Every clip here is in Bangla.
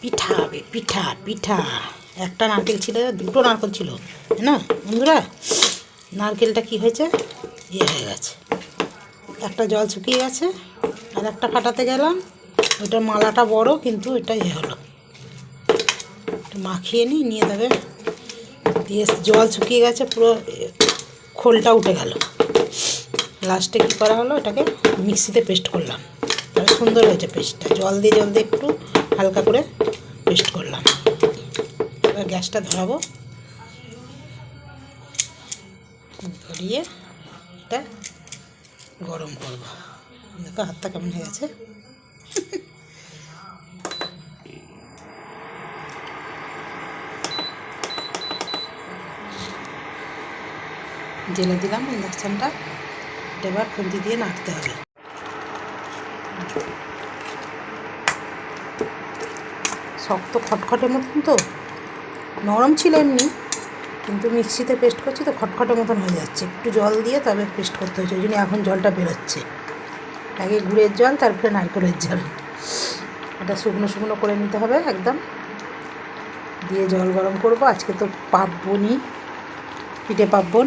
পিঠা হবে পিঠা পিঠা। একটা নারকেল ছিল, দুটো নারকেল ছিল না? বন্ধুরা, নারকেলটা কি হয়েছে? ইয়ে হয়ে গেছে। একটা জল শুকিয়ে গেছে, আর একটা ফাটাতে গেলাম। ওটা মালাটা বড়, কিন্তু এটা ইয়ে হলো। মাখিয়ে নিই, নিয়ে তবে দিয়ে জল শুকিয়ে গেছে, পুরো খোলটা উঠে গেল। লাস্টে কী করা হলো? এটাকে মিক্সিতে পেস্ট করলাম। তাহলে সুন্দর হয়েছে পেস্টটা। জল দিয়ে জল দিয়ে একটু হালকা করে পেস্ট করলাম। এবার গ্যাসটা ধরাবো। ধরিয়ে এটা গরম করব। দেখো হাতটা কেমন হয়ে গেছে। জেলে দিলাম ইন্ডাকশানটা। এবার খুন্তি দিয়ে নাড়তে হবে। শক্ত খটখটের মতন তো। নরম ছিল এমনি, কিন্তু মিক্সিতে পেস্ট করছি তো খটখটের মতন হয়ে যাচ্ছে। একটু জল দিয়ে তবে পেস্ট করতে হচ্ছে ওই জন্য এখন জলটা বেরোচ্ছে। আগে গুড়ের জল, তারপরে নারকেলের জল। এটা শুকনো শুকনো করে নিতে হবে একদম। দিয়ে জল গরম করব। আজকে তো পাবনি পিঠে পার্বণ।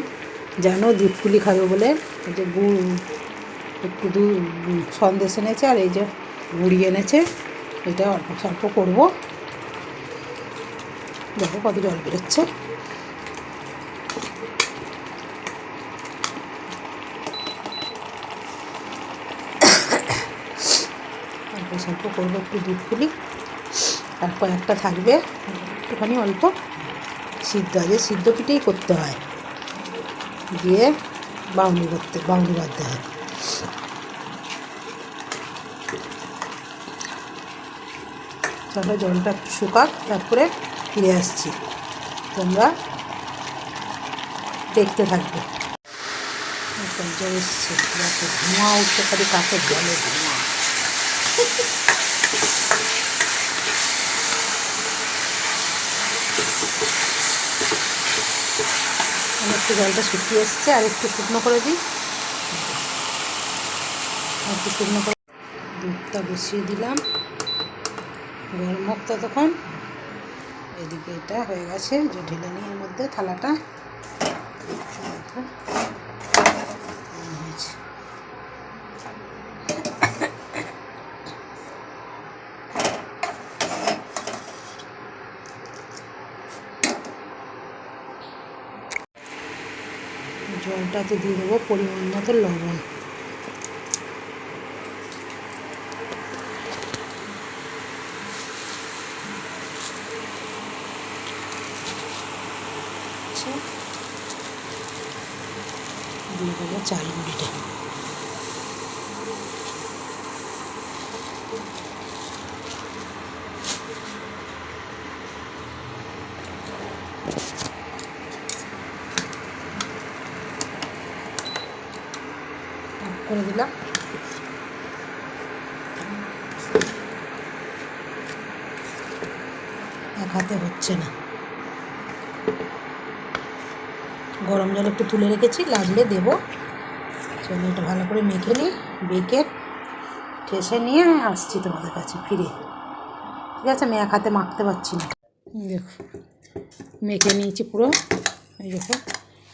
জানো দুধ পুলি খাবে বলে এই যে গুড়, একটু দুধ সন্দেশ এনেছে আর এই যে গুড়ি এনেছে। এটা অল্প স্বল্প করব। দেখো কত জল বেরোচ্ছে। অল্প স্বল্প করব একটু দুধ পুলি আর কয়েকটা থাকবে, একটুখানি অল্প সিদ্ধ আছে। সিদ্ধ পিঠেই করতে হয়। দিয়ে বাউনি করতে বাউনি বাঁধতে হয়। চলো জলটা শুকাক, তারপরে ফিরে আসছি। তোমরা দেখতে থাকবে। ধোঁয়া উঠতে পারি কাকের জলে ধোঁয়া। একটু জলটা শুকিয়ে এসছে, আর একটু শুকনো করে দিই। একটু শুকনো করে দুধটা বসিয়ে দিলাম। গরম ততক্ষণ। এদিকে এটা হয়ে গেছে, যে ঢেলে নিই এর মধ্যে থালাটা। জলটাতে দিয়ে দেবো পরিমাণ মতো লবণ আচ্ছা দিয়ে দেবো চাল গুঁড়িটা অফ করে দিলাম এক হাতে হচ্ছে না গরম জল একটু তুলে রেখেছি, লাগলে দেবো। চলো এটা ভালো করে মেখে নিই, বেঁকে ঠেসে নিয়ে আসছি তোমাদের কাছে, ফিরে। ঠিক আছে, আমি এক হাতে মাখতে পারছি না। দেখো, মেখে নিয়েছি পুরো, এই দেখো,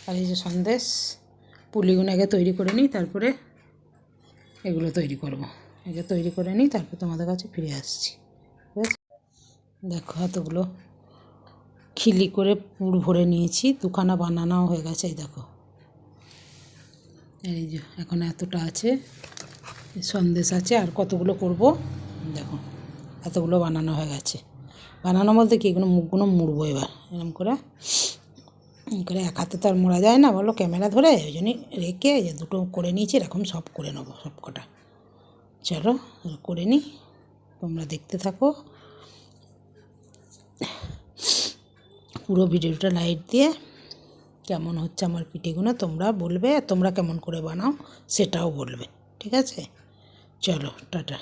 আর এই যে সন্দেশ পুলিগুলো আগে তৈরি করে নিই, তারপরে এগুলো তৈরি করব। আগে তৈরি করে নিই, তারপর তোমাদের কাছে ফিরে আসছি। ঠিক আছে? দেখো এতগুলো খিলি করে পুর ভরে নিয়েছি, দুখানা বানানো হয়ে গেছে, এই দেখো। এই যে, এখন এতটা আছে, সন্দেশ আছে, আর কতগুলো করব? দেখো, এতগুলো বানানো হয়ে গেছে। বানানো বলতে কি এগুলো মুখগুলো মুড়বো এবার এরকম করে। করে এক হাতে তো আর মোড়া যায় না, বলো, ক্যামেরা ধরে, ওই জন্যই রেখে যে দুটো করে নিয়েছি, এরকম সব করে নেব, সব কটা। চলো, করে নিই, তোমরা দেখতে থাকো। পুরো ভিডিওটা লাইট দিয়ে কেমন হচ্ছে আমার পিঠেগুলো তোমরা বলবে আর তোমরা কেমন করে বানাও সেটাও বলবে, ঠিক আছে? চলো, টাটা।